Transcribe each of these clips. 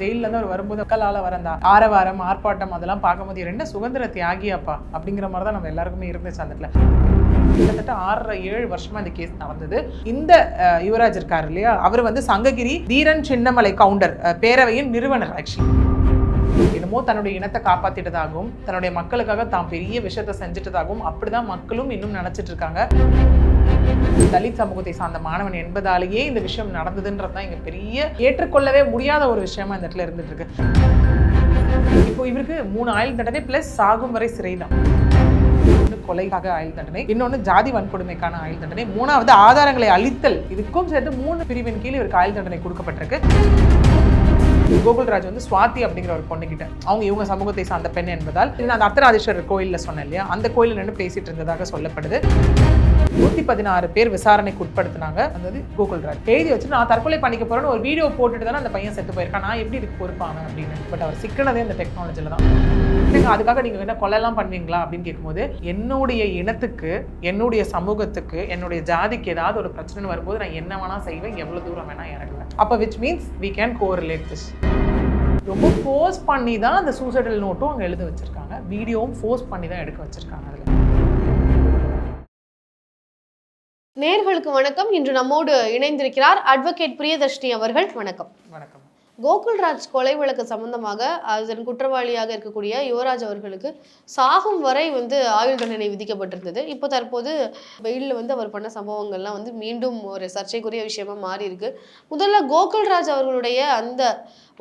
ஜெயில்ல இருந்து அவர் வரும்போது மக்களால் வரந்தா ஆரவாரம் ஆர்ப்பாட்டம் அதெல்லாம் பார்க்கும்போது ரெண்டு சுதந்திர தியாகியாப்பா அப்படிங்கிற மாதிரி தான் நம்ம எல்லாருக்குமே இருந்துச்சு அந்த இடத்துல. கிட்டத்தட்ட ஆறரை ஏழு வருஷமா இந்த கேஸ் நடந்தது. இந்த யுவராஜ் இருக்காரு இல்லையா? அவர் வந்து சங்ககிரி தீரன் சின்னமலை கவுண்டர் பேரவையின் நிறுவனர் ஆக்சுவலி என்னமோ தன்னுடைய இனத்தை காப்பாத்திட்டதாகவும் தன்னுடைய மக்களுக்காக தான் பெரிய விஷயத்தை செஞ்சுட்டதாகவும் அப்படிதான் மக்களும் இன்னும் நினைச்சிட்டு இருக்காங்க. தலித் சமூகத்தை சார்ந்த மாணவன் என்பதாலேயே இந்த விஷயம் நடந்ததுன்றது தான் இங்க பெரிய ஏற்றுக்கொள்ளவே முடியாத ஒரு விஷயமா இந்த இடத்துல இருந்துட்டு இருக்கு இப்போ இவருக்கு மூணு ஆயுள் தண்டனை பிளஸ் சாகும் வரை சிறைதான். ஒன்று கொலைக்காக ஆயுள் தண்டனை இன்னொன்று ஜாதி வன்கொடுமைக்கான ஆயுள் தண்டனை மூணாவது ஆதாரங்களை அழித்தல் இதுக்கும் சேர்த்து மூணு பிரிவின் கீழ் இவருக்கு ஆயுள் தண்டனை கொடுக்கப்பட்டிருக்கு. கோகுல்ராஜ் வந்து சுவாதி அப்படிங்கிற ஒரு பொண்ணுகிட்ட. அவங்க இவங்க சமூகத்தை சார்ந்த பெண் என்பதால் நான் அந்த அர்த்தநாதீஸ்வரர் கோயிலில் சொன்னேன் இல்லையா? அந்த கோயிலில் நின்று பேசிட்டு இருந்ததாக சொல்லப்படுது. நூத்தி பதினாறு பேர் விசாரணைக்கு உட்படுத்தினாங்க அதாவது கோகுல்ராஜ். எழுதி வச்சு நான் தற்கொலை பண்ணிக்க போறேன்னு ஒரு வீடியோ போட்டுட்டு தானே அந்த பையன் செத்து போயிருக்கான். நான் எப்படி இதுக்கு பொறுப்பாங்க அப்படின்னு. பட் அவர் சிக்கனதே இந்த டெக்னாலஜியில் தான். அதுக்காக நீங்க என்ன கொலைலாம் பண்ணுவீங்களா அப்படின்னு கேட்கும்போது என்னுடைய இனத்துக்கு என்னுடைய சமூகத்துக்கு என்னுடைய ஜாதிக்கு ஏதாவது ஒரு பிரச்சனை வரும்போது நான் என்ன வேணா செய்வேன் எவ்வளவு தூரம் வேணா இறங்க அப்போ which means we can correlate this ரொம்ப ஃபோர்ஸ் பண்ணி தான் அந்த சூசைடல் நோட்டும் அங்கே எழுத வச்சிருக்காங்க. வீடியோவும் ஃபோர்ஸ் பண்ணி தான் எடுக்க வச்சிருக்காங்க அதில். நேர்களுக்கு வணக்கம். இன்று நம்மோடு இணைந்திருக்கிறார் அட்வொகேட் பிரியதர்ஷினி அவர்கள். வணக்கம். வணக்கம். கோகுல்ராஜ் கொலை வழக்கு சம்பந்தமாக அதன் குற்றவாளியாக இருக்கக்கூடிய யுவராஜ் அவர்களுக்கு சாகும் வரை வந்து ஆயுள் தண்டனை விதிக்கப்பட்டிருந்தது. இப்போ தற்போது வெயிலில் வந்து அவர் பண்ண சம்பவங்கள்லாம் வந்து மீண்டும் ஒரு சர்ச்சைக்குரிய விஷயமா மாறி இருக்கு முதல்ல கோகுல்ராஜ் அவர்களுடைய அந்த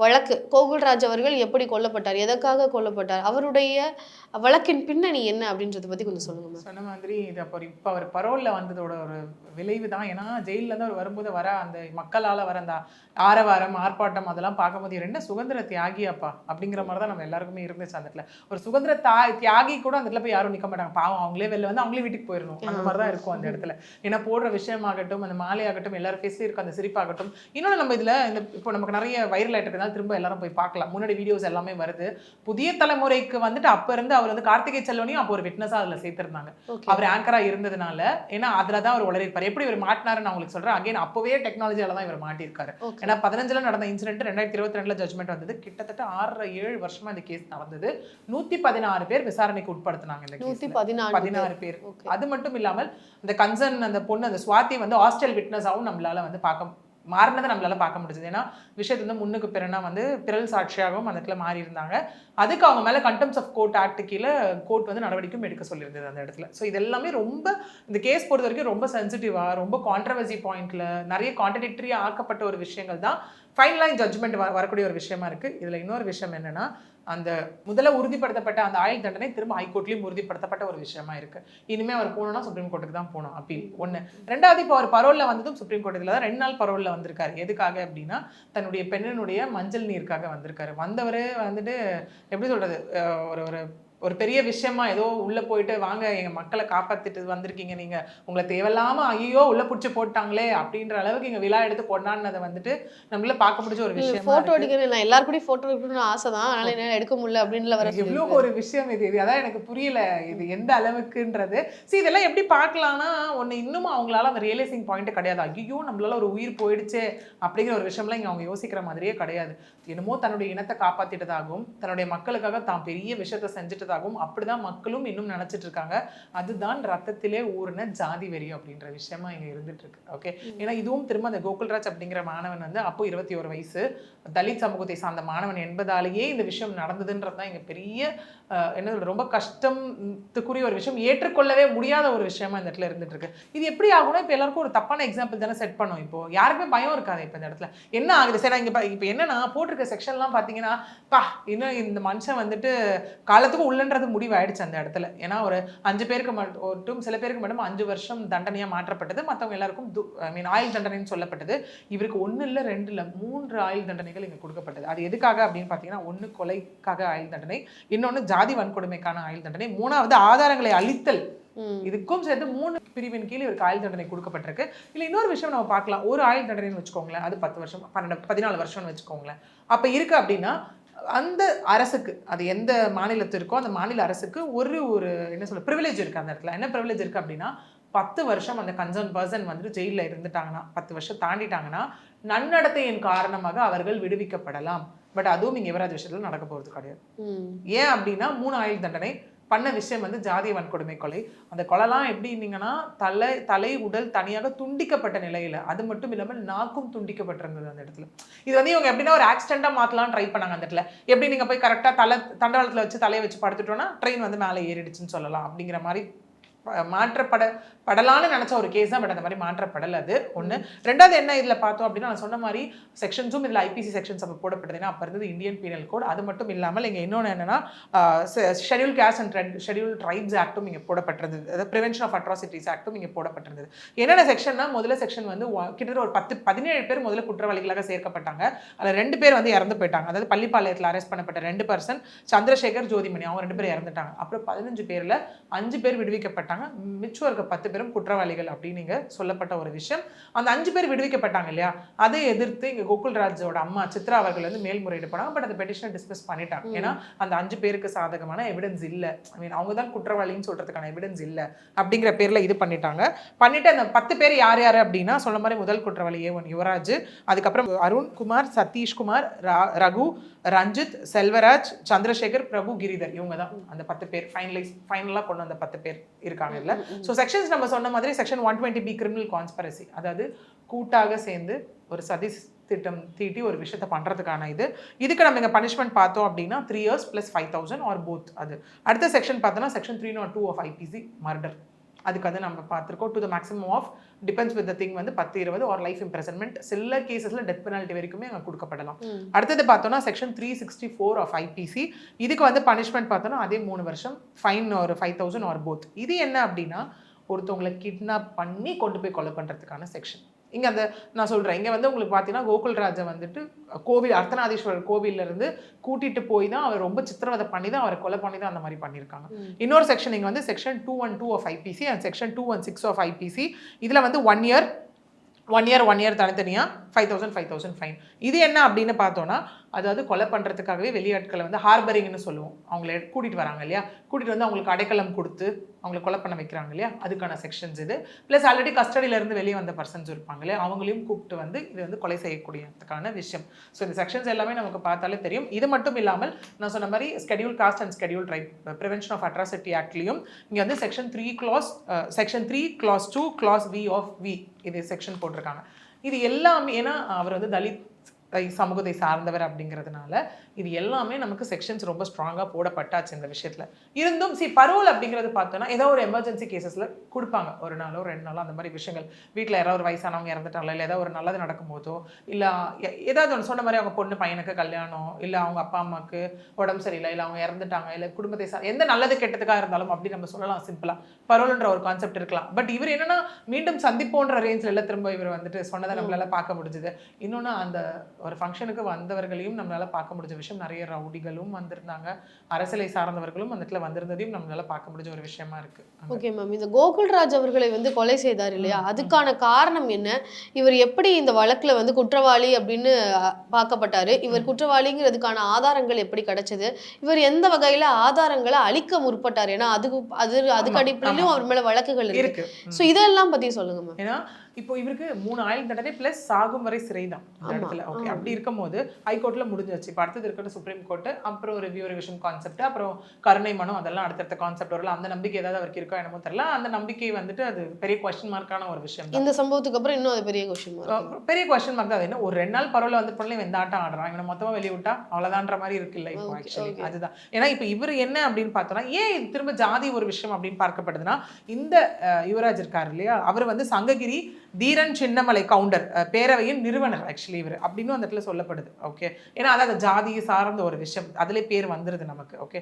வழக்கு. கோகுல்ராஜ் அவர்கள் எப்படி கொல்லப்பட்டார்? எதற்காக கொல்லப்பட்டார்? அவருடைய வழக்கின் பின்னணி என்ன அப்படின்றத பத்தி கொஞ்சம் சொல்லுங்க சொன்ன மாதிரி இது அப்புறம் இப்போ அவர் பரோலில் வந்ததோட ஒரு விளைவு தான். ஏன்னா ஜெயிலேருந்து அவர் வரும்போது வர அந்த மக்களால் வர அந்த ஆரவாரம் ஆர்ப்பாட்டம் அதெல்லாம் பார்க்கும்போது என்ன சுதந்திர தியாகியாப்பா அப்படிங்கிற மாதிரி தான் நம்ம எல்லாருக்குமே இருந்துச்சு அந்த இடத்துல ஒரு சுதந்திர தா தியாகி கூட அந்த இடத்துல போய் யாரும் நிற்க மாட்டாங்க. பாவம் அவங்களே வெளில வந்து அவங்களே வீட்டுக்கு போயிடணும் அந்த மாதிரி தான் இருக்கும் அந்த இடத்துல. ஏன்னா போடுற விஷயமாகட்டும் அந்த மாலையாகட்டும் எல்லாரும் ஃபேஸ்லேயும் இருக்கும் அந்த சிரிப்பாகட்டும். இன்னொன்று நம்ம இதில் இந்த இப்போ நமக்கு நிறைய வைரல் ஆகிட்டு இருக்கனால திரும்ப எல்லாரும் போய் பார்க்கலாம். முன்னாடி வீடியோஸ் எல்லாமே வருது. புதிய தலைமுறைக்கு வந்துட்டு அப்போ இருந்து அவர் வந்து கார்த்திகை செல்வனையும் அப்போ ஒரு விட்னஸாக அதில் சேர்த்திருந்தாங்க. அவர் ஆங்கரா இருந்ததுனால ஏன்னா அதுல தான் அவர் உளறிருப்பார் எப்படி இவர் மாட்டினாருன்னு நான் உங்களுக்கு சொல்றேன். அகைன் அப்பவே டெக்னாலஜியால தான் இவர் மாட்டியிருக்காரு. ஏன்னா பதினஞ்சுல நடந்த இன்சிடென்ட் ரெண்டாயிரத்தி இருபத்தி ரெண்டுல ஜட்மெண்ட் வந்தது. கிட்டத்தட்ட ஆறரை ஏழு வருஷமா இந்த கேஸ் நடந்தது. நூத்தி பதினாறு பேர் விசாரணைக்கு உட்படுத்தினாங்க இந்த நூத்தி பதினாறு பேர். அது மட்டும் இல்லாமல் இந்த கன்சர்ன் அந்த பொண்ணு அந்த சுவாதி வந்து ஹாஸ்டல் விட்னஸாகவும் நம்மளால வந்து பார்க்க மாறினதை நம்மளால பார்க்க முடிஞ்சது. ஏன்னா விஷயத்து வந்து முன்னுக்கு பிறனா வந்து பிறல் சாட்சியாகவும் அந்த இடத்துல மாறி இருந்தாங்க அதுக்கு அவங்க மேலே கண்டெம்ஸ் ஆஃப் கோர்ட் ஆக்ட் கீழே கோர்ட் வந்து நடவடிக்கையும் எடுக்க சொல்லியிருந்தது அந்த இடத்துல. ஸோ இது எல்லாமே ரொம்ப இந்த கேஸ் பொறுத்த வரைக்கும் ரொம்ப சென்சிட்டிவாக ரொம்ப கான்ட்ரவர்சி பாயிண்ட்ல நிறைய கான்ட்ரடிக்டரியாக ஆக்கப்பட்ட ஒரு விஷயங்கள் தான். ஃபைனலாக ஜட்ஜ்மெண்ட் வரக்கூடிய ஒரு விஷயமா இருக்கு. இதுல இன்னொரு விஷயம் என்னன்னா அந்த முதல்ல உறுதிப்படுத்தப்பட்ட அந்த ஆயுள் தண்டனை திரும்ப ஹைகோர்ட்லயும் உறுதிப்படுத்தப்பட்ட ஒரு விஷயமா இருக்கு. இனிமே அவர் போகணும்னா சுப்ரீம் கோர்ட்டுக்கு தான் போகணும். அப்பீல் ஒன்று ரெண்டாவது இப்போ அவர் பரோலில் வந்ததும் சுப்ரீம் கோர்ட்டுல தான் ரெண்டு நாள் பரோலில் வந்திருக்காரு. எதுக்காக அப்படின்னா தன்னுடைய பெண்ணினுடைய மஞ்சள் நீருக்காக வந்திருக்காரு. வந்தவர் வந்துட்டு எப்படி சொல்றது ஒரு ஒரு ஒரு பெரிய விஷயமா ஏதோ உள்ள போயிட்டு வாங்க எங்க மக்களை காப்பாத்திட்டு வந்திருக்கீங்க நீங்க. உங்களை தேவையில்லாம ஐயோ உள்ள புடிச்சு போட்டாங்களே அப்படின்ற அளவுக்கு இங்க விழா எடுத்து கொண்டாடினதை வந்துட்டு நம்மளால பார்க்க முடிஞ்ச ஒரு விஷயம் போட்டோ எடுக்கணும் நான் எல்லாரும் கூட போட்டோ எடுக்கணும்னு ஆசை தான். அதனால என்னால எடுக்க முடியல அப்படின்ற வர எவ்வளோ ஒரு விஷயம் இது. இது அதான் எனக்கு புரியல. இது எந்த அளவுக்குன்றது. சரி இதெல்லாம் எப்படி பார்க்கலாம்னா ஒன்று இன்னும் அவங்களால அந்த ரியலைசிங் பாயிண்ட் கிடையாது. ஐயோ நம்மளால ஒரு உயிர் போயிடுச்சே அப்படிங்கிற ஒரு விஷயம்லாம் இங்கே அவங்க யோசிக்கிற மாதிரியே கிடையாது. என்னமோ தன்னுடைய இனத்தை காப்பாத்திட்டதாகவும் தன்னுடைய மக்களுக்காக தான் பெரிய விஷயத்தை செஞ்சுட்டதாகவும் அப்படிதான் மக்களும் இன்னும் நினைச்சிட்டு இருக்காங்க. அதுதான் ரத்தத்திலே ஊறின ஜாதி வெறி அப்படின்ற விஷயமா இங்க இருந்துட்டு இருக்கு. ஓகே ஏன்னா இதுவும் திரும்ப அந்த கோகுல்ராஜ் அப்படிங்கிற மாணவன் வந்து அப்போ இருபத்தி ஒரு வயசு. தலித் சமூகத்தை சார்ந்த மாணவன் என்பதாலேயே இந்த விஷயம் நடந்ததுன்றது தான் இங்க பெரிய என்ன ரொம்ப கஷ்டத்துக்குரிய ஒரு விஷயம். ஏற்றுக்கொள்ளவே முடியாத ஒரு விஷயமா இந்த இடத்துல இருந்துட்டு இருக்கு. இது எப்படி ஆகும்னா இப்போ எல்லாருக்கும் ஒரு தப்பான எக்ஸாம்பிள் தானே செட் பண்ணோம் இப்போ. யாருக்குமே பயம் இருக்காது இப்போ இந்த இடத்துல. என்ன ஆகுது? சரி இங்க இப்போ என்னன்னா போட்டிருக்க செக்ஷன்லாம் பார்த்தீங்கன்னா பா இன்னும் இந்த மனுஷன் வந்துட்டு காலத்துக்கும் உள்ளன்றது முடிவாயிடுச்சு அந்த இடத்துல. ஏன்னா ஒரு அஞ்சு பேருக்கு மட்டும் சில பேருக்கு மட்டும் அஞ்சு வருஷம் தண்டனையா மாற்றப்பட்டது. மற்றவங்க எல்லாருக்கும் ஐ மீன் ஆயுள் தண்டனைன்னு சொல்லப்பட்டது. இவருக்கு ஒண்ணு இல்ல ரெண்டு இல்ல மூன்று ஆயுள் தண்டனைகள் இங்க கொடுக்கப்பட்டது. அது எதுக்காக அப்படின்னு பார்த்தீங்கன்னா ஒண்ணு கொலைக்காக ஆயுள் தண்டனை இன்னொன்னு ஜாதி வன்கொடுமைக்கான ஆயுள் தண்டனை மூணாவது ஆதாரங்களை அழித்தல். இதுக்கும் சேர்த்து மூணு பிரிவின் கீழ் இவருக்கு ஆயுள் தண்டனை கொடுக்கப்பட்டிருக்கு. இல்ல இன்னொரு விஷயம் நம்ம பார்க்கலாம் ஒரு ஆயுள் தண்டனைன்னு வச்சுக்கோங்களேன். அது பத்து வருஷம் பன்னெண்டு பதினாலு வருஷம்னு வச்சுக்கோங்களேன். அப்ப இருக்கு அப்படின்னா அந்த அரசுக்கு அது எந்த மாநிலத்து இருக்கோ அந்த மாநில அரசுக்கு ஒரு ஒரு என்ன சொல்ல ப்ரிவிலேஜ் இருக்கு அந்த இடத்துல. என்ன ப்ரிவிலேஜ் இருக்கு அப்படின்னா பத்து வருஷம் அந்த கன்சர்ன் பர்சன் வந்துட்டு ஜெயிலில் இருந்துட்டாங்கன்னா பத்து வருஷம் தாண்டிட்டாங்கன்னா நன்னடத்தையின் காரணமாக அவர்கள் விடுவிக்கப்படலாம். பட் அதுவும் இங்க யுவராஜ் விஷயத்துல நடக்க போறது கிடையாது. ஏன் அப்படின்னா மூணு ஆயுள் தண்டனை பண்ண விஷயம் வந்து ஜாதிய வன்கொடுமை கொலை. அந்த கொலைலாம் எப்படின்னீங்கன்னா தலை தலை உடல் தனியாக துண்டிக்கப்பட்ட நிலையில். அது மட்டும் இல்லாமல் நாக்கும் துண்டிக்கப்பட்டிருந்தது அந்த இடத்துல. இது வந்து இவங்க எப்படின்னா ஒரு ஆக்சிடெண்டாக மாற்றலாம் ட்ரை பண்ணாங்க அந்த இடத்துல. எப்படி நீங்கள் போய் கரெக்டாக தலை தண்டவாளத்தில் வச்சு தலையை வச்சு படுத்துட்டோன்னா ட்ரெயின் வந்து மேலே ஏறிடுச்சுன்னு சொல்லலாம் அப்படிங்கிற மாதிரி மாற்றப்பட படலான்னு நினச்ச ஒரு கேஸ் தான் பட் அந்த மாதிரி மாற்றப்படல அது. ஒன்று ரெண்டாவது என்ன இதில் பார்த்தோம் அப்படின்னா நான் சொன்ன மாதிரி செக்ஷன்ஸும் இதில் ஐபிசி செக்ஷன்ஸ் அப்போ போடப்பட்டது ஏன்னா அப்போ இருந்தது இந்தியன் பீனல் கோட் அது மட்டும் இல்லாமல் இங்கே இன்னொன்று என்னன்னா schedule caste and schedule tribes ஆக்டும் இங்கே போடப்பட்டிருந்தது. அதாவது ப்ரிவென்ஷன் ஆஃப் அட்ராசிட்டிஸ் ஆக்டும் இங்கே போடப்பட்டிருந்தது. என்னென்ன செக்ஷன்னா முதல்ல செக்ஷன் வந்து கிட்டத்தட்ட ஒரு பத்து பதினேழு பேர் முதல்ல குற்றவாளிகளாக சேர்க்கப்பட்டாங்க. அதில் ரெண்டு பேர் வந்து இறந்து போயிட்டாங்க. அதாவது பள்ளிப்பாளையத்தில் அரெஸ்ட் பண்ணப்பட்ட ரெண்டு பர்சன் சந்திரசேகர் ஜோதிமணி அவங்க ரெண்டு பேரும் இறந்துட்டாங்க. அப்புறம் பதினஞ்சு பேரில் அஞ்சு பேர் விடுவிக்கப்பட்டாங்க. மிச்சம் இருக்க பத்து பேரும் குற்றவாளிகள் அப்படின்னு இங்க சொல்லப்பட்ட ஒரு விஷயம். அந்த அஞ்சு பேர் விடுவிக்கப்பட்டாங்க இல்லையா? அதை எதிர்த்து இங்க கோகுல்ராஜோட அம்மா சித்ரா அவர்கள் வந்து மேல்முறையீடு பண்ணாங்க பட் அந்த பெட்டிஷனை டிஸ்மிஸ் பண்ணிட்டாங்க. ஏன்னா அந்த அஞ்சு பேருக்கு சாதகமான எவிடன்ஸ் இல்ல. ஐ மீன் அவங்க தான் குற்றவாளின்னு சொல்றதுக்கான எவிடன்ஸ் இல்ல. அப்படிங்கிற பேர்ல இது பண்ணிட்டாங்க. பண்ணிட்டு அந்த பத்து பேர் யார் யார் அப்படின்னா சொன்ன மாதிரி முதல் குற்றவாளி ஏ ஒன் யுவராஜ் அதுக்கப்புறம் அருண் குமார் சதீஷ்குமார் ரகு ரஞ்சித் செல்வராஜ் சந்திரசேகர் பிரபு கிரிதர் இவங்க தான். அந்த பத்து பேர் ஃபைனலைஸ் ஃபைனலாக கொண்டு வந்த பத்து பேர் இருக்காங்க இல்ல? ஸோ செக்ஷன்ஸ் நம்ம சொன்ன மாதிரி section one twenty B criminal conspiracy அதாவது கூட்டாக சேர்ந்து ஒரு சதி திட்டம் தீட்டி ஒரு விஷயத்தை பண்றதுக்கான இது. இதுக்கு நம்ம இங்க பனிஷ்மெண்ட் பார்த்தோம் அப்படின்னா three years plus five thousand or both அது. அடுத்த செக்ஷன் பார்த்தோன்னா section three naught two of IPC murder அதுக்கு வந்து நம்ம பார்த்துருக்கோம். To the maximum of depends with the thing வந்து பத்து இருபது ஆர் லைஃப் இம்ப்ரெசன்மெண்ட் சில கேசஸ்ல டெத் பெனால்ட்டி வரைக்குமே அங்கே கொடுக்கப்படலாம். அடுத்தது பார்த்தோம்னா section three sixty four of IPC இதுக்கு வந்து பனிஷ்மெண்ட் பார்த்தோம்னா அதே மூணு வருஷம் ஃபைன் ஒரு ஃபைவ் தௌசண்ட் ஆர் போத் இது என்ன அப்படின்னா ஒருத்தவங்களை கிட்னாப் பண்ணி கொண்டு போய் கொலை பண்றதுக்கான செக்ஷன் இங்க அந்த நான் சொல்றேன். இங்க வந்து உங்களுக்கு பார்த்தீங்கன்னா கோகுல்ராஜை வந்துட்டு கோவில் அர்த்தநாதீஸ்வரர் கோவில்ல இருந்து கூட்டிட்டு போய் தான் அவர் ரொம்ப சித்திரவதை பண்ணி தான் அவரை கொலை பண்ணி தான் அந்த மாதிரி பண்ணியிருக்காங்க. இன்னொரு செக்ஷன் இங்க வந்து section two one two of IPC and section two one six of IPC இதுல வந்து one year one year one year தனித்தனியாக five thousand five thousand fine இது என்ன அப்படின்னு பார்த்தோன்னா அதாவது கொலை பண்ணுறதுக்காகவே வெளியாட்களை வந்து ஹார்பரிங்னு சொல்லுவோம். அவங்கள கூட்டிகிட்டு வராங்க இல்லையா? கூட்டிகிட்டு வந்து அவங்களுக்கு அடைக்கலம் கொடுத்து அவங்கள கொலை பண்ண வைக்கிறாங்க இல்லையா? அதுக்கான செக்ஷன்ஸ் இது. ப்ளஸ் ஆல்ரெடி கஸ்டடியிலேருந்து வெளியே வந்த பர்சன்ஸ் இருப்பாங்க இல்லையா? அவங்களையும் கூப்பிட்டு வந்து இது வந்து கொலை செய்யக்கூடியதுக்கான விஷயம். ஸோ இந்த செக்ஷன்ஸ் எல்லாமே நமக்கு பார்த்தாலே தெரியும். இது மட்டும் இல்லாமல் நான் சொன்ன மாதிரி ஸ்கெடியூல் காஸ்ட் அண்ட் ஸ்கெடியூல் ரைட் ப்ரிவென்ஷன் ஆஃப் அட்ராசிட்டி ஆக்ட்லையும் இங்கே வந்து section three clause section three clause two clause V of V இது செக்ஷன் போட்டிருக்காங்க. இது எல்லாமே ஏன்னா அவர் வந்து தலித் சமூகத்தை சார்ந்தவர் அப்படிங்கிறதுனால இது எல்லாமே நமக்கு செக்ஷன்ஸ் ரொம்ப ஸ்ட்ராங்காக போடப்பட்டாச்சு இந்த விஷயத்தில். இருந்தும் சி பரோல் அப்படிங்கிறது பார்த்தோன்னா ஏதோ ஒரு எமர்ஜென்சி கேசஸில் கொடுப்பாங்க. ஒரு நாளோ ரெண்டு நாளோ அந்த மாதிரி விஷயங்கள். வீட்டில் யாராவது ஒரு வயசானவங்க இறந்துட்டாங்களோ இல்லை ஏதாவது ஒரு நல்லது நடக்கும்போதோ இல்லை ஏதாவது ஒன்று சொன்ன மாதிரி அவங்க பொண்ணு பையனுக்கு கல்யாணம் இல்லை அவங்க அப்பா அம்மாவுக்கு உடம்பு சரியில்லை இல்லை அவங்க இறந்துட்டாங்க இல்லை குடும்பத்தை சார் எந்த நல்லது கெட்டதுக்காக இருந்தாலும் அப்படி நம்ம சொல்லலாம் சிம்பிளாக பரோல்ன்ற ஒரு கான்செப்ட் இருக்கலாம். பட் இவர் என்னன்னா மீண்டும் சந்திப்போன்ற ரேஞ்சில் எல்லாம் திரும்ப இவர் வந்துட்டு சொன்னதை நம்மளால பார்க்க முடிஞ்சுது. இன்னொன்று அந்த ஒரு ஃபங்க்ஷனுக்கு வந்தவர்களையும் நம்மளால பார்க்க முடிஞ்ச விஷயம். நிறைய ரவுடிகளும் வந்திருந்தாங்க. அரசியலை சார்ந்தவர்களும் அந்த இடத்துல வந்திருந்ததையும் நம்மளால பார்க்க முடிஞ்ச ஒரு விஷயமா இருக்கு. ஓகே மேம் இந்த கோகுல்ராஜ் அவர்களை வந்து கொலை செய்தார் இல்லையா? அதுக்கான காரணம் என்ன? இவர் எப்படி இந்த வழக்குல வந்து குற்றவாளி அப்படின்னு பார்க்கப்பட்டாரு? இவர் குற்றவாளிங்கிறதுக்கான ஆதாரங்கள் எப்படி கிடைச்சது? இவர் எந்த வகையில ஆதாரங்களை அழிக்க முற்பட்டார்? ஏன்னா அதுக்கு அது அதுக்கு அடிப்படையிலும். அவர் மேல வழக்குகள் இருக்கு. சோ இதெல்லாம் பத்தி சொல்லுங்க மேம் ஏன்னா இப்போ இவருக்கு மூணு ஆயுள் தண்டனை பிளஸ் சாகும் வரை சிறை தான் இந்த இடத்துல. ஓகே. அப்படி இருக்கும்போது ஹைகோர்ட்ல முடிஞ்சிருச்சு. இப்போ அடுத்தது இருக்கட்டும் சுப்ரீம் கோர்ட் அப்புறம் ரிவ்யூ ரிவிஷன் கான்செப்ட் அப்புறம் கருணை மனம் அதெல்லாம் அடுத்தடுத்த கான்செப்ட் வரல அந்த நம்பிக்கை ஏதாவது அவருக்கு இருக்கோ என்னமோ தெரியல. அந்த நம்பிக்கை வந்துட்டு அது பெரிய கொஸ்டின் மார்க்கான ஒரு விஷயம் இந்த சம்பவத்துக்கு அப்புறம் இன்னும் அது பெரிய கொஸ்டின் பெரிய கொஸ்டின் மார்க் தான். அது என்ன ஒரு ரெண்டு நாள் பரவாயில்ல வந்து பண்ணல எந்த ஆட்டம் ஆடுறான். இவனை மொத்தமா வெளியே விட்டா அவ்வளவுதான்ற மாதிரி இருக்குல்ல இப்போ Okay, ஆக்சுவலி. அதுதான். ஏன்னா இப்போ இவர் என்ன அப்படின்னு பார்த்தோம்னா ஏன் இது திரும்ப ஜாதி ஒரு விஷயம் அப்படின்னு பார்க்கப்படுதுன்னா இந்த யுவராஜ் இருக்காரு இல்லையா? அவர் வந்து சங்ககிரி தீரன் சின்னமலை கவுண்டர் பேரவையின் நிறுவனர் ஆக்சுவலி இவர். அப்படின்னு அந்த இடத்துல சொல்லப்படுது ஓகே ஏன்னா அதாவது ஜாதியை சார்ந்த ஒரு விஷயம். அதுல பேர் வந்துருது நமக்கு ஓகே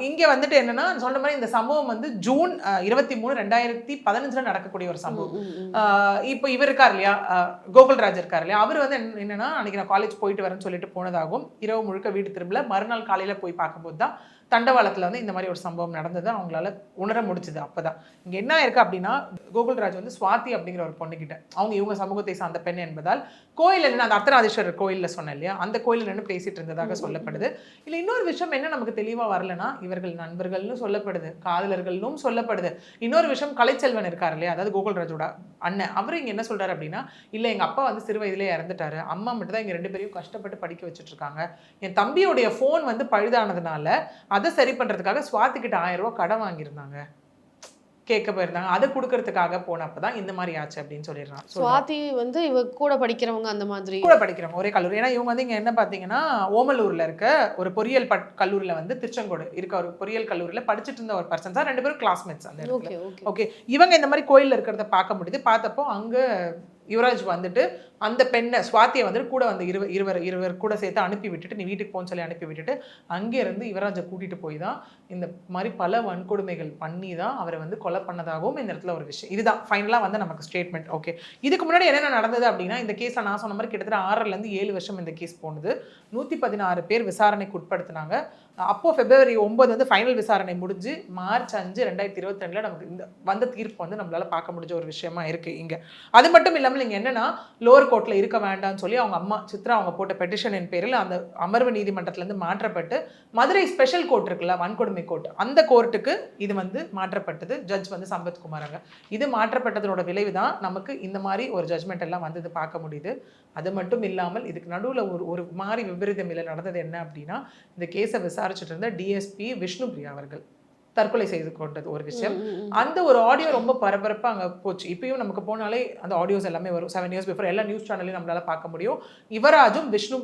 இங்க வந்துட்டு என்னன்னா சொன்ன மாதிரி இந்த சம்பவம் வந்து ஜூன் இருபத்தி மூணு ரெண்டாயிரத்தி பதினஞ்சுல நடக்கக்கூடிய ஒரு சம்பவம். இப்போ இவர் இருக்கார் இல்லையா? கோகுல்ராஜ் இருக்கார் இல்லையா? அவர் வந்து என்ன- என்னன்னா அன்னைக்கு நான் காலேஜ் போயிட்டு வரேன்னு சொல்லிட்டு போனதாகவும் இரவு முழுக்க வீட்டு திரும்பல மறுநாள் காலையில போய் பார்க்கும்போது தான் தண்டவாளத்துல வந்து இந்த மாதிரி ஒரு சம்பவம் நடந்தது. அவங்களால உணர முடிச்சுது அப்பதான். இங்க என்ன இருக்கு அப்படின்னா கோகுல்ராஜ் வந்து சுவாதி அப்படிங்கிற ஒரு பொண்ணுகிட்ட. அவங்க இவங்க சமூகத்தை சார்ந்த பெண் என்பதால் கோயில் நின்று அந்த அர்த்தநாதீஸ்வரர் கோயிலில் சொன்னேன் இல்லையா? அந்த கோயிலில் நின்று பேசிட்டு இருந்ததாக சொல்லப்படுது. இல்லை இன்னொரு விஷயம் என்ன நமக்கு தெளிவாக வரலனா இவர்கள் நண்பர்கள்னு சொல்லப்படுது காதலர்கள்னும் சொல்லப்படுது. இன்னொரு விஷயம் கலைச்செல்வன் இருக்கார் இல்லையா? அதாவது கோகுல்ராஜோட அண்ணன். அவர் இங்கே என்ன சொல்கிறார் அப்படின்னா இல்லை எங்கள் அப்பா வந்து சிறு வயதிலே இறந்துட்டாரு. அம்மா மட்டும் தான் இங்கே ரெண்டு பேரையும் கஷ்டப்பட்டு படிக்க வச்சுட்டு இருக்காங்க என் தம்பியுடைய ஃபோன் வந்து பழுதானதுனால அதை சரி பண்ணுறதுக்காக சுவாதி ஆயிரம் ரூபாய் கடன் வாங்கியிருந்தாங்க. கேட்க போயிருந்தாங்க. அதை கொடுக்கறதுக்காக போனப்பதான் இந்த மாதிரி ஆச்சு அப்படின்னு சொல்லிடுறான். சுவாதி வந்து இவ கூட படிக்கிறவங்க அந்த மாதிரி. கூட படிக்கிறவங்க ஒரே கல்லூரி. ஏன்னா இவங்க வந்து இங்க என்ன பாத்தீங்கன்னா ஓமலூர்ல இருக்க ஒரு பொறியியல் பட் கல்லூரியில வந்து திருச்செங்கோடு இருக்க ஒரு பொறியியல் கல்லூரியில படிச்சுட்டு இருந்த ஒரு பர்சன் தான். ரெண்டு பேரும் கிளாஸ்மேட்ஸ் அந்த இடத்துல. Okay okay. ஓகே. இவங்க இந்த மாதிரி கோயில்ல இருக்கிறத பார்க்க முடியுது. பார்த்தப்போ அங்க யுவராஜ் வந்துட்டு அந்த பெண்ணை சுவாத்தியை வந்துட்டு கூட வந்து இருவர் இருவர் இருவர் கூட சேர்த்து அனுப்பி விட்டுட்டு நீ வீட்டுக்கு போன்னு சொல்லி அனுப்பி விட்டுட்டு அங்கே இருந்து யுவராஜை கூட்டிட்டு போய் தான் இந்த மாதிரி பல வன்கொடுமைகள் பண்ணி தான் அவரை வந்து கொலை பண்ணதாகவும் இந்த இடத்துல ஒரு விஷயம். இதுதான் ஃபைனலாக வந்து நமக்கு ஸ்டேட்மெண்ட் ஓகே இதுக்கு முன்னாடி என்னென்ன நடந்தது அப்படின்னா இந்த கேஸை நான் சொன்ன மாதிரி கிட்டத்தட்ட ஆறுலேருந்து ஏழு வருஷம் இந்த கேஸ் போனது. நூற்றி பதினாறு பேர் விசாரணைக்கு உட்படுத்தினாங்க. அப்போது பிப்ரவரி ஒம்பது வந்து ஃபைனல் விசாரணை முடிஞ்சு மார்ச் அஞ்சு ரெண்டாயிரத்தி இருபத்தி ரெண்டில் நமக்கு இந்த வந்த தீர்ப்பு வந்து நம்மளால் பார்க்க முடிஞ்ச ஒரு விஷயமா இருக்குது இங்கே. அது மட்டும் இல்லாமல் நீங்கள் என்னென்னா லோவர் கோர்ட்ல இருக்க வேண்டாம்னு சொல்லி அவங்க அம்மா சித்ரா அவங்க போட்ட பெட்டிஷனின் பேரில் அந்த அமர்வு நீதிமன்றத்துல இருந்து மாற்றப்பட்டு மதுரை ஸ்பெஷல் கோர்ட் இருக்குல்ல வன்கொடுமை கோர்ட் அந்த கோர்ட்டுக்கு இது வந்து மாற்றப்பட்டது. ஜட்ஜ் வந்து சம்பத் குமாராங்க இது மாற்றப்பட்டதனோட விளைவு தான் நமக்கு இந்த மாதிரி ஒரு ஜட்மெண்ட் எல்லாம் வந்தது பார்க்க முடியுது. அது மட்டும் இல்லாமல் இதுக்கு நடுவில் ஒரு ஒரு மாதிரி விபரீதம் இல்லை நடந்தது என்ன அப்படின்னா இந்த கேஸை விசாரிச்சுட்டு இருந்த டிஎஸ்பி விஷ்ணுபிரியா அவர்கள். தற்கொலை செய்து கொண்டது ஒரு விஷயம். அந்த ஒரு ஆடியோ ரொம்ப பரபரப்பா அங்க போச்சு. இப்பயும் நமக்கு போனாலே அந்த ஆடியோஸ் எல்லாமே வரும். செவன் இயர்ஸ் பிஃபோர் எல்லா நியூஸ் சேனல்லையும் நம்மளால பார்க்க முடியும். யுவராஜும் விஷ்ணு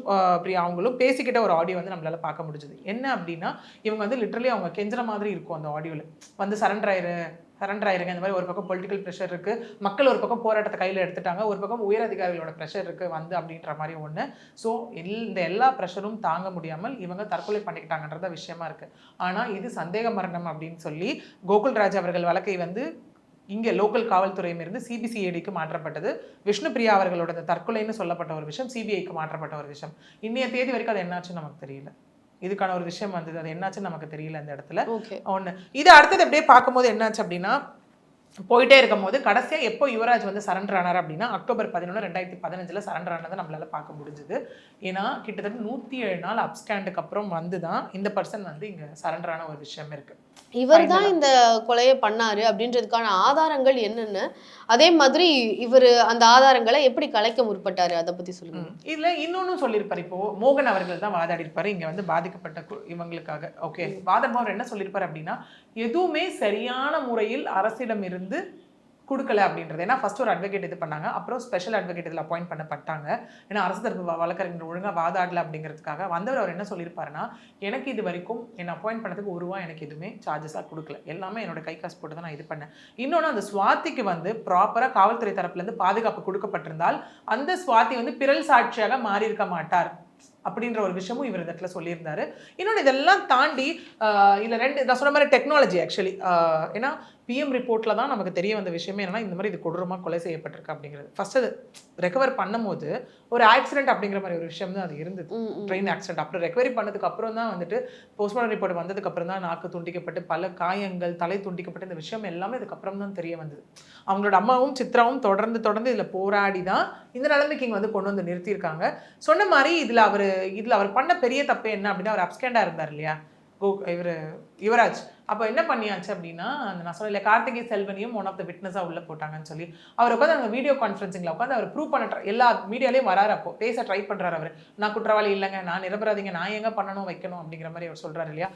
பிரியா அவங்களும் பேசிக்கிட்ட ஒரு ஆடியோ வந்து நம்மளால பார்க்க முடிஞ்சது. என்ன அப்படின்னா இவங்க வந்து லிட்டரலி அவங்க கெஞ்சுற மாதிரி இருக்கும் அந்த ஆடியோல வந்து சரண்டர் ஆயிரு சரண்டர் ஆயிருங்க. இந்த மாதிரி ஒரு பக்கம் பொலிட்டிக்கல் ப்ரெஷர் இருக்கு. மக்கள் ஒரு பக்கம் போராட்டத்தை கையில் எடுத்துட்டாங்க. ஒரு பக்கம் உயர் அதிகாரிகளோட ப்ரெஷர் இருக்கு வந்து அப்படின்ற மாதிரி ஒன்று ஸோ இந்த எல்லா ப்ரெஷரும் தாங்க முடியாமல் இவங்க தற்கொலை பண்ணிக்கிட்டாங்கன்றத விஷயமா இருக்கு. ஆனால் இது சந்தேக மரணம் அப்படின்னு சொல்லி கோகுல்ராஜ் அவர்கள் வழக்கை வந்து இங்கே லோக்கல் காவல்துறையிலிருந்து சிபிசிஐடிக்கு மாற்றப்பட்டது. விஷ்ணுபிரியா அவர்களோட தற்கொலைன்னு சொல்லப்பட்ட ஒரு விஷயம் சிபிஐக்கு மாற்றப்பட்ட ஒரு விஷயம். இன்னைய தேதி வரைக்கும் அது என்னாச்சுன்னு நமக்கு தெரியல. இதுக்கான ஒரு விஷயம் வந்தது. அது என்னாச்சுன்னு நமக்கு தெரியல அந்த இடத்துல. ஓகே. ஒன்று இது அடுத்தது அப்படியே பார்க்கும்போது என்னாச்சு அப்படின்னா போயிட்டே இருக்கும்போது கடைசியா எப்போ யுவராஜ் வந்து சரண்டர் ஆனார் அப்படின்னா அக்டோபர் பதினொன்று ரெண்டாயிரத்தி பதினஞ்சுல சரண்டர் ஆனதை நம்மளால பார்க்க முடிஞ்சுது. ஏன்னா கிட்டத்தட்ட நூற்றி ஏழு நாள் அப்ஸ்கேண்டுக்கு அப்புறம் வந்து தான் இந்த பர்சன் வந்து இங்க சரண்டர் ஆன ஒரு விஷயம் இருக்கு. இவர் தான் இந்த கொலையை பண்ணாரு அப்படின்றதுக்கான ஆதாரங்கள் என்னென்ன அதே மாதிரி இவர் அந்த ஆதாரங்களை எப்படி கலைக்க முற்பட்டாரு? அதை பத்தி சொல்லுங்க. இதுல இன்னொன்னும் சொல்லியிருப்பாரு. இப்போ மோகன் அவர்கள் தான் வாதாடி இருப்பாரு இங்க வந்து பாதிக்கப்பட்ட இவங்களுக்காக. ஓகே. வாதம் அவர் என்ன சொல்லியிருப்பாரு அப்படின்னா எதுவுமே சரியான முறையில் அரசிடம் இருந்து கொடுக்கல அப்படின்றது. ஏன்னா ஃபர்ஸ்ட் ஒரு அட்வொகேட் இது பண்ணாங்க. அப்புறம் ஸ்பெஷல் அட்வொகேட் இதில் அப்பாயிண்ட் பண்ணப்பட்டாங்க. ஏன்னா அரசு தரப்பு வ- வழக்கறிஞர் ஒழுங்காக வாதாடல அப்படிங்கிறதுக்காக வந்தவர் அவர் என்ன சொல்லியிருப்பாருன்னா எனக்கு இது வரைக்கும் என்னை அப்பாயிண்ட் பண்ணதுக்கு ஒரு ரூபா எனக்கு எதுவுமே சார்ஜஸாக கொடுக்கல. எல்லாமே என்னோட கை காசு போட்டு தான் நான் இது பண்ணேன். இன்னொன்று அந்த சுவாத்திக்கு வந்து ப்ராப்பராக காவல்துறை தரப்புலேருந்து பாதுகாப்பு கொடுக்கப்பட்டிருந்தால் அந்த சுவாத்தி வந்து பிறல் சாட்சியாக மாறியிருக்க மாட்டார் அப்படின்ற ஒரு விஷயமும் இவர் இந்த இடத்துல சொல்லியிருந்தாரு. இன்னொன்று இதெல்லாம் தாண்டி இதில் ரெண்டு நான் சொன்ன மாதிரி டெக்னாலஜி ஆக்சுவலி ஏன்னா பிஎம் ரிப்போர்ட்ல தான் நமக்கு தெரிய வந்த விஷயமே என்னன்னா இந்த மாதிரி இது கொடூரமாக கொலை செய்யப்பட்டிருக்கு அப்படிங்கிறது. ஃபர்ஸ்ட் அது ரெக்கவர் பண்ணும்போது ஒரு ஆக்சிடென்ட் அப்படிங்கிற மாதிரி ஒரு விஷயம் தான் அது இருந்தது. ட்ரெயின் ஆக்சிடென்ட் அப்புறம் ரெக்கவரி பண்ணதுக்கு அப்புறம் தான் வந்துட்டு போஸ்ட்மார்டம் ரிப்போர்ட் வந்ததுக்கு அப்புறம் தான் நாக்கு துண்டிக்கப்பட்டு பல காயங்கள் தலை துண்டிக்கப்பட்டு இந்த விஷயம் எல்லாமே இதுக்கப்புறம் தான் தெரிய வந்தது. அவங்களோட அம்மாவும் சித்ராவும் தொடர்ந்து தொடர்ந்து இதில் போராடி தான் இந்த நிலைமைக்கு இங்கே வந்து கொண்டு வந்து நிறுத்தியிருக்காங்க. சொன்ன மாதிரி இதில் அவர் இதில் அவர் பண்ண பெரிய தப்பு என்ன அப்படின்னா அவர் அப்ஸ்கேண்டாக இருந்தார் இல்லையா? கோ இவர் யுவராஜ். அப்போ என்ன பண்ணியாச்சு அப்படின்னா அந்த நான் சொல்லல கார்த்திகை செல்வனையும் ஒன் ஆஃப் த விட்னஸாக உள்ளே போட்டாங்கன்னு சொல்லி அவர் உட்காந்து அந்த வீடியோ கான்ஃபரன்சிங்கில் உட்காந்து அவர் ப்ரூவ் பண்ண எல்லா மீடியாலையும் வராரு அப்போ. பேச ட்ரை பண்ணுறாரு அவர். நான் குற்றவாளி இல்லைங்க நான் நிரபராதிங்க நான் எங்கே பண்ணணும் வைக்கணும் அப்படிங்கிற மாதிரி அவர் சொல்கிறாரு இல்லையா?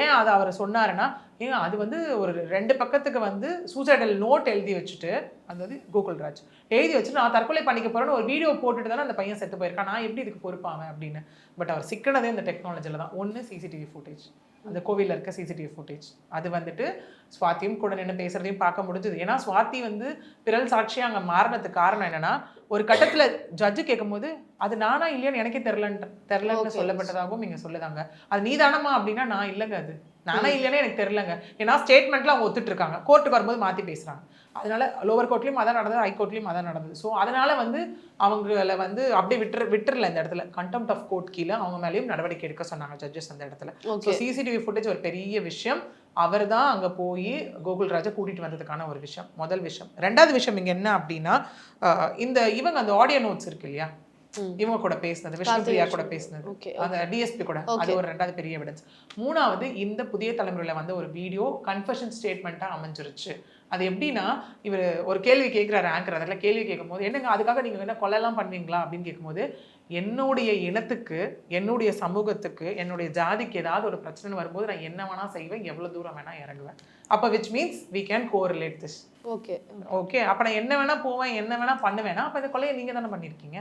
ஏன் அதை அவர் சொன்னாருன்னா ஏன் அது வந்து ஒரு ரெண்டு பக்கத்துக்கு வந்து சூசைடல் நோட் எழுதி வச்சுட்டு அதாவது கோகுல்ராஜ் எழுதி வச்சுட்டு நான் தற்கொலை பண்ணிக்க போறேன்னு ஒரு வீடியோ போட்டுட்டு தானே அந்த பையன் செத்து போயிருக்கான். நான் எப்படி இதுக்கு பொறுப்பாவேன் அப்படின்னு. பட் அவர் சிக்கனதே இந்த டெக்னாலஜியில் தான். ஒன்று சிசிடிவி ஃபுட்டேஜ் அந்த கோவிலில் இருக்க சிசிடிவி ஃபுட்டேஜ் அது வந்துட்டு ஸ்வாதியும் கூட நின்று பேசுறதையும் பார்க்க முடிஞ்சது. ஏன்னா ஸ்வாதி வந்து பிறல் சாட்சியா அங்கே மாறினதுக்கு காரணம் என்னன்னா ஒரு கட்டத்துல ஜட்ஜு கேட்கும்போது அது நானா இல்லையான்னு எனக்கே தெரிலன்ட்டு தெரிலன்னு. சொல்லப்பட்டதாகவும் இங்க சொல்லுதாங்க. அது நீதானமா அப்படின்னா நான் இல்லைங்க அது. நானா இல்லையானே எனக்கு தெரிலங்க ஏன்னா ஸ்டேட்மெண்ட்ல அவங்க ஒத்துட்டு இருக்காங்க. கோர்ட்டுக்கு வரும்போது மாத்தி பேசுறாங்க. அதனால லோவர் கோர்ட்லயும் அதான் நடந்தது ஹை கோர்ட்லயும் அதான் நடந்தது. ஸோ அதனால வந்து அவங்கள வந்து அப்படியே விட்டுற விட்டுறல இந்த இடத்துல. கண்டெம்ட் ஆஃப் கோர்ட் கீழே அவங்க மேலேயும் நடவடிக்கை எடுக்க சொன்னாங்க ஜட்ஜஸ் அந்த இடத்துல. ஸோ சிசிடிவி ஃபுட்டேஜ் ஒரு பெரிய விஷயம். அவர் தான் அங்கே போய் கோகுல் ராஜா கூட்டிட்டு வந்ததுக்கான ஒரு விஷயம் முதல் விஷயம். ரெண்டாவது விஷயம் இங்கே என்ன அப்படின்னா இந்த இவங்க அந்த ஆடியோ நோட்ஸ் இருக்கு இல்லையா. இவங்க கூட பேசினது விஷ்ணுபிரியா கூட பேசினது. அந்த டிஎஸ்பி கூட. அது ஒரு ரெண்டாவது பெரிய எவிடன்ஸ் மூணாவது இந்த புதிய தலைமுறையில வந்த ஒரு வீடியோ கன்ஃபஷன் ஸ்டேட்மெண்ட்டா அமைஞ்சிருச்சு. அது எப்படின்னா இவர் ஒரு கேள்வி கேட்குறாரு ஆங்கர் அதில் கேள்வி கேட்கும்போது என்னங்க அதுக்காக நீங்க என்ன கொலைலாம் பண்ணுவீங்களா? அப்படின்னு கேட்கும்போது என்னுடைய இனத்துக்கு என்னுடைய சமூகத்துக்கு என்னுடைய ஜாதிக்கு ஏதாவது ஒரு பிரச்சனை வரும்போது நான் என்ன வேணா செய்வேன் எவ்வளவு தூரம் வேணா இறங்குவேன். அப்போ which means we can correlate this okay okay அப்போ நான் என்ன வேணா போவேன் என்ன வேணா பண்ணுவேனா அப்போ இந்த கொலையை நீங்கள் தானே பண்ணியிருக்கீங்க?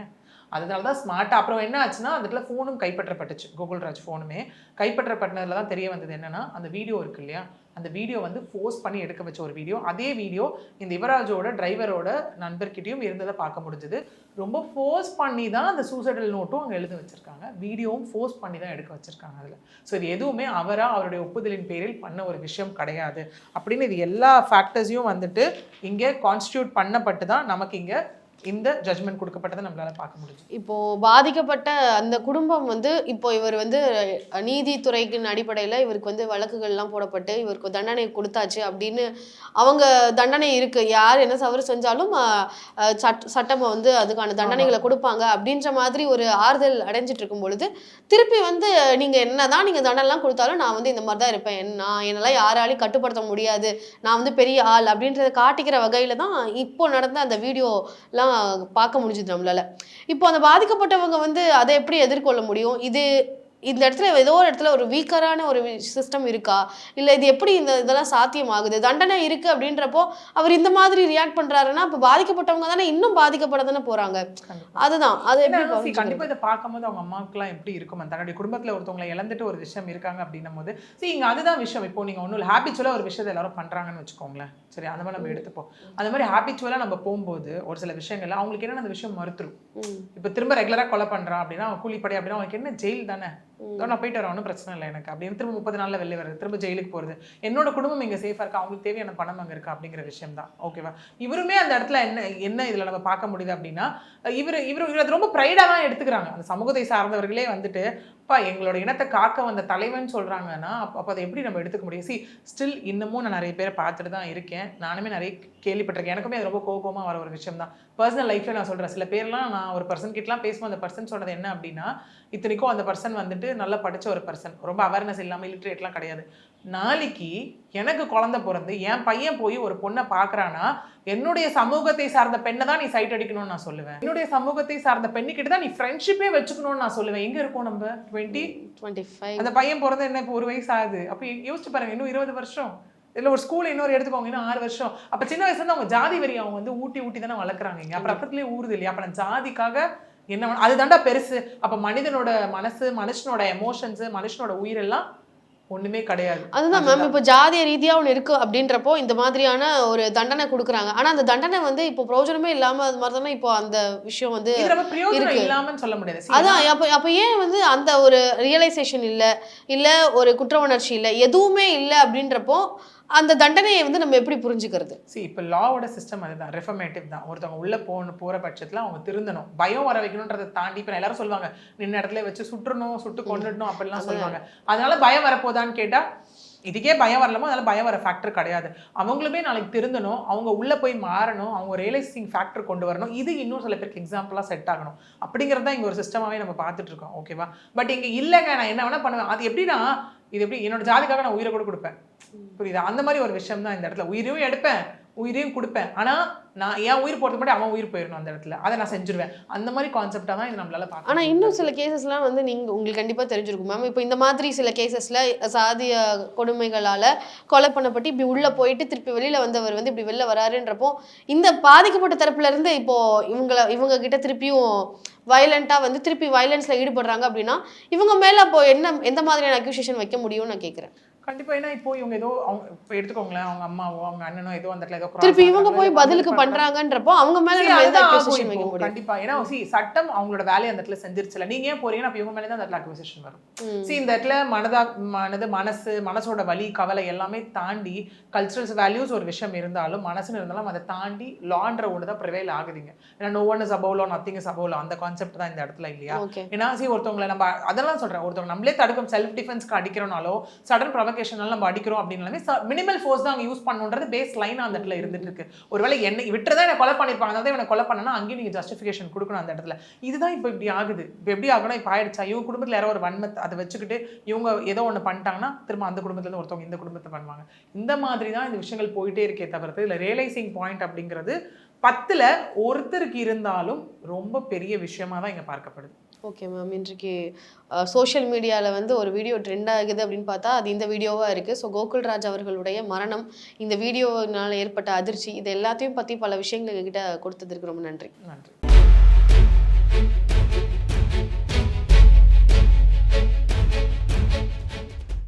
அதனால தான் ஸ்மார்ட்டாக அப்புறம் என்ன ஆச்சுன்னா அந்த இடத்துல ஃபோனும் கைப்பற்றப்பட்டுச்சு. கோகுல்ராஜ் ஃபோனுமே கைப்பற்றப்பட்டதில் தான் தெரிய வந்தது என்னென்னா அந்த வீடியோ இருக்கு இல்லையா? அந்த வீடியோ வந்து ஃபோர்ஸ் பண்ணி எடுக்க வச்ச ஒரு வீடியோ அதே வீடியோ இந்த யுவராஜோட டிரைவரோட நண்பர்கிட்டையும் இருந்ததை பார்க்க முடிஞ்சது. ரொம்ப ஃபோர்ஸ் பண்ணி தான் அந்த சூசைடல் நோட்டும் அங்கே எழுத வச்சுருக்காங்க. வீடியோவும் ஃபோர்ஸ் பண்ணி தான் எடுக்க வச்சுருக்காங்க அதில். ஸோ இது எதுவுமே அவராக அவருடைய ஒப்புதலின் பேரில் பண்ண ஒரு விஷயம் கிடையாது. அப்படின்னு இது எல்லா ஃபேக்டர்ஸையும் வந்துட்டு இங்கே கான்ஸ்டியூட் பண்ணப்பட்டு தான் நமக்கு இங்கே இந்த ஜட்மெண்ட் கொடுக்கப்பட்டதை நம்மளால பார்க்க முடிஞ்சு. இப்போ பாதிக்கப்பட்ட அந்த குடும்பம் வந்து இப்போ இவர் வந்து அஹ், நீதித்துறையின் அடிப்படையில் இவருக்கு வந்து வழக்குகள்லாம் போடப்பட்டு இவருக்கு தண்டனை கொடுத்தாச்சு அப்படின்னு அவங்க தண்டனை இருக்கு. யார் என்ன தவறு செஞ்சாலும் சட்டம் வந்து அதுக்கான தண்டனைகளை கொடுப்பாங்க அப்படின்ற மாதிரி ஒரு ஆறுதல் அடைஞ்சிட்டு இருக்கும் பொழுது திருப்பி வந்து நீங்க என்னதான் நீங்க தண்டனைலாம் கொடுத்தாலும் நான் வந்து இந்த மாதிரி தான் இருப்பேன். நான் என்னெல்லாம் யாராலையும் கட்டுப்படுத்த முடியாது. நான் வந்து பெரிய ஆள் அப்படின்றத காட்டிக்கிற வகையில தான் இப்போ நடந்த அந்த வீடியோலாம் பார்க்க முடிஞ்சுது நம்மளால. இப்போ அந்த பாதிக்கப்பட்டவங்க வந்து அதை எப்படி எதிர்கொள்ள முடியும்? இது இந்த இடத்துல ஏதோ ஒரு இடத்துல ஒரு வீக்கரான ஒரு சிஸ்டம் இருக்கா? இல்லை இது எப்படி இந்த இதெல்லாம் சாத்தியமாகுது? தண்டனை இருக்கு அப்படின்றப்போ அவர் இந்த மாதிரி ரியாக்ட் பண்றாருன்னா இப்போ பாதிக்கப்பட்டவங்க தானே இன்னும் பாதிக்கப்பட தானே போறாங்க. கண்டிப்பா. அதுதான். அது எப்படி ஏன்னா, see, புரிஞ்சுக்கிறது? கண்டிப்பா இதை பார்க்கும்போது அவங்க அம்மாவுக்குலாம் எப்படி இருக்கும்? தன்னுடைய குடும்பத்துல ஒருத்தவங்களை இழந்துட்டு ஒரு விஷயம் இருக்காங்க அப்படின்னும் போது see இங்க அதுதான் விஷயம். இப்போ நீங்க ஒன்றும் ஹேபிச்சுவலாக ஒரு விஷயத்தை எல்லாரும் பண்றாங்கன்னு வச்சுக்கோங்களேன். சரி அந்த மாதிரி நம்ம எடுத்துப்போம் அந்த மாதிரி ஹேபிச்சுவலாக நம்ம போகும்போது ஒரு சில விஷயங்கள்ல அவங்களுக்கு என்ன அந்த விஷயம் மறுத்துரும். இப்போ திரும்ப ரெகுலரா கொலை பண்றான் அப்படின்னா அவன் கூலிப்படை அப்படின்னா அவனுக்கு என்ன ஜெயில் தானே? நான் போயிட்டு வரேன் ஒன்றும் பிரச்சனை இல்லை எனக்கு. அப்படின்னு திரும்ப முப்பது நாள்ல வெளியே வருது திரும்ப ஜெயிலுக்கு போறது. என்னோட குடும்பம் இங்க சேஃபா இருக்கா? அவங்களுக்கு தேவையான பணம் அங்க இருக்கா? அப்படிங்கிற விஷயம் தான் ஓகேவா இவருமே அந்த இடத்துல என்ன என்ன இதுல நம்ம பார்க்க முடியுது அப்படின்னா இவர் இவர் இவர் ரொம்ப ப்ரைடாக தான் எடுத்துக்கிறாங்க. அந்த சமூகத்தை சார்ந்தவர்களே வந்துட்டு அப்பா எங்களோட இனத்தை காக்க வந்த தலைவன் சொல்கிறாங்கன்னா அப்போ அப்போ அதை எப்படி நம்ம எடுத்துக்க முடியும்? சி ஸ்டில் இன்னமும் நான் நிறைய பேரை பார்த்துட்டு தான் இருக்கேன். நானுமே நிறைய கேள்விப்பட்டிருக்கேன். எனக்குமே அது ரொம்ப கோபமாக வர ஒரு விஷயம் தான். பர்சனல் லைஃப்பில் நான் சொல்கிறேன் சில பேர்லாம் நான் ஒரு பர்சன் கிட்டலாம் பேசும்போது அந்த பர்சன் சொன்னது என்ன அப்படின்னா இத்தனைக்கும் அந்த பர்சன் வந்துட்டு நல்லா படித்த ஒரு பர்சன் ரொம்ப அவேர்னஸ் இல்லாமல் இலிட்ரேட்லாம் கிடையாது. நாளைக்கு எனக்கு குழந்தை பிறந்து என் பையன் போய் ஒரு பொண்ணை பார்க்கறானா என்னுடைய சமூகத்தை சார்ந்த பெண்ணை தான் நீ சைட் அடிக்கணும்னு நான் சொல்லுவேன். என்னுடைய சமூகத்தை சார்ந்த பெண்ணுக்கிட்ட தான் நீ ஃப்ரெண்ட்ஷிப்பே வச்சுக்கணும்னு நான் சொல்லுவேன். எங்க இருக்கோம் நம்ம? டுவெண்ட்டி 25 அந்த பையன் பிறந்து என்ன இப்போ ஒரு வயசு ஆகுது அப்போ யோசிச்சு பாருங்க இன்னும் இருபது வருஷம். இல்ல ஒரு ஸ்கூல் இன்னொரு எடுத்துக்கோங்க இன்னும் ஆறு வருஷம். அப்ப சின்ன வயசுல இருந்து அவங்க ஜாதி வரி அவங்க வந்து ஊட்டி ஊட்டி தானே வளர்க்குறாங்க இங்க. அப்ப ரத்தத்திலே ஊறுது இல்லையா? அப்ப நான் ஜாதிக்காக என்ன அதுதான்டா பெருசு. அப்ப மனிதனோட மனசு மனுஷனோட எமோஷன்ஸ் மனுஷனோட உயிரெல்லாம் ஒண்ணுமே கிடையாது. அதுதான் மேம் இப்போ ஜாதிய ரீதியா ஒன்று இருக்கு அப்படின்றப்போ இந்த மாதிரியான ஒரு தண்டனை கொடுக்குறாங்க. ஆனா அந்த தண்டனை வந்து இப்போ பிரயோஜனமே இல்லாம அது மாதிரி தானே இப்போ அந்த விஷயம் வந்து இருக்கு. இல்லாமன்னு சொல்ல முடியாது. அதான். அப்ப அப்ப ஏன் வந்து அந்த ஒரு ரியலைசேஷன் இல்ல இல்ல ஒரு குற்ற உணர்ச்சி இல்ல எதுவுமே இல்ல அப்படின்றப்போ அந்த தண்டனையை வந்து நம்ம எப்படி புரிஞ்சுக்கிறது? See இப்போ லாவோட சிஸ்டம் அதுதான். ரெஃபர்மேட்டிவ் தான். ஒருத்தவங்க உள்ள போன போற பட்சத்துல அவங்க திருந்தணும். பயம் வர வைக்கணுன்றதை தாண்டி இப்ப எல்லாரும் சொல்லுவாங்க நின்ன இடத்துல வச்சு சுட்டுறணும் சுட்டு கொண்டுடணும் அப்படிலாம் சொல்லுவாங்க. அதனால பயம் வரப்போதான்னு கேட்டா இதுக்கே பயம் வரலாமோ? அதனால பயம் வர ஃபேக்டர் கிடையாது. அவங்களுமே நாளைக்கு திருந்தணும் அவங்க உள்ள போய் மாறணும் அவங்க ரியலைசிங் ஃபேக்டர் கொண்டு வரணும். இது இன்னும் சில பேருக்கு எக்ஸாம்பிளாக செட் ஆகணும். அப்படிங்கிறது தான் இங்க ஒரு சிஸ்டமாவே நம்ம பார்த்துட்டு இருக்கோம். ஓகேவா பட் இங்க இல்லைங்க நான் என்ன வேணா பண்ணுவேன். அது எப்படின்னா இது எப்படி? என்னோட ஜாதிக்காக நான் உயிரை கூட கொடுப்பேன். புரியுதா? அந்த மாதிரி ஒரு விஷயம் தான் இந்த இடத்துல. உயிரையும் எடுப்பேன். உயிரையும் கொடுப்பேன். ஆனால் நான் என் உயிர் போறது மட்டும் அவன் உயிர் போயிடணும் அந்த இடத்துல. அதை நான் செஞ்சிருவேன். அந்த மாதிரி கான்செப்டா தான் இது நம்மளால பார்க்க ஆனா முடியுது. இன்னும் சில கேசஸ்லாம் வந்து நீங்க உங்களுக்கு கண்டிப்பா தெரிஞ்சிருக்கும் மேம் இப்போ இந்த மாதிரி சில கேசஸ்ல சாதிய கொடுமைகளால கொலை பண்ணப்பட்டு இப்படி உள்ள போயிட்டு திருப்பி வெளியில வந்தவர் வந்து இப்படி வெளில வராருன்றப்போ இந்த பாதிக்கப்பட்ட தரப்புல இருந்து இப்போ இவங்கள இவங்க கிட்ட திருப்பியும் வயலண்டா வந்து திருப்பி வயலன்ஸ்ல ஈடுபடுறாங்க அப்படின்னா இவங்க மேல அப்போ என்ன எந்த மாதிரியான அக்யூசியேஷன் வைக்க முடியும்னு நான் கேக்குறேன். கண்டிப்பா ஏன்னா இப்போ இவங்க ஏதோ அவங்க இப்போ எடுத்துக்கோங்களேன் அவங்க அம்மாவோ அவங்க அண்ணனோ ஏதோ அந்த இடத்துல ஏதோ திருப்பி இவங்க போய் பதிலுக்கு பண்றாங்க. பண்றாங்கன்றப்போ அவங்க மேல நம்ம எந்த. வைக்க முடியும்? கண்டிப்பா. ஏன்னா see, சட்டம் அவங்களோட வேலையை அந்த இடத்துல செஞ்சிருச்சுல. நீங்க ஏன் போறீங்கன்னா அப்ப இவங்க மேலே தான் அந்த இடத்துல அக்விசிஷன் வரும். see இந்த இடத்துல மனதா மனது மனசு மனசோட வலி கவலை எல்லாமே தாண்டி கல்ச்சுரல்ஸ் வேல்யூஸ் ஒரு விஷயம் இருந்தாலும் மனசுன்னு இருந்தாலும் அதை தாண்டி லான்ற ஒன்று தான் ப்ரிவைல் ஆகுதுங்க. ஏன்னா no one is above law nothing is above law அந்த கான்செப்ட் தான் இந்த இடத்துல இல்லையா? ஏன்னா சி ஒருத்தவங்களை நம்ம அதெல்லாம் சொல்றேன். ஒருத்தவங்க நம்மளே தடுக்கும் செல்ஃப் டிஃபென்ஸ்க்கு அடிக்கிறோனாலோ சடன் ப்ரொவகேஷனால நம்ம அடிக்கிறோம் அப்படின்னாலுமே மினிமல் ஃபோர்ஸ் தான் அங்கே யூஸ் பண்ணுன்றது பேஸ் லைன் அந்த இடத்துல இருந்துட்டு இருக்கு. ஒருவேளை என்ன விட்டுறதா என்ன கொலை பண்ணிருப்பாங்க அதாவது இவனை கொலை பண்ணனா அங்கேயும் நீங்கள் ஜஸ்டிஃபிகேஷன் கொடுக்கணும் அந்த இடத்துல. இதுதான் இப்போ இப்படி ஆகுது. இப்போ எப்படி ஆகணும் இப்போ ஆயிடுச்சா? இவங்க குடும்பத்தில் யாரோ ஒரு வன்மத்தை அதை வச்சுக்கிட்டு இவங்க ஏதோ ஒன்று பண்ணிட்டாங்கன்னா திரும்ப அந்த குடும்பத்தில் ஒருத்தவங்க இந்த குடும்பத்தை பண்ணுவாங்க. இந்த மாதிரி தான் இந்த விஷயங்கள் போயிட்டே இருக்கே தவிர்த்து இல்லை ரியலைசிங் பாயிண்ட் அப்படிங்கிறது பத்தில் ஒருத்தருக்கு இருந்தாலும் ரொம்ப பெரிய விஷயமா தான் இங்கே பார்க்கப்படுது. ஓகே மேம் இன்றைக்கு சோஷியல் மீடியாவில் வந்து ஒரு வீடியோ ட்ரெண்ட் ஆகுது அப்படின்னு பார்த்தா அது இந்த வீடியோவாக இருக்குது ஸோ கோகுல்ராஜ் அவர்களுடைய மரணம் இந்த வீடியோனால ஏற்பட்ட அதிர்ச்சி இது எல்லாத்தையும் பற்றி பல விஷயங்கள் எங்ககிட்ட கொடுத்ததுக்கு ரொம்ப நன்றி. நன்றி.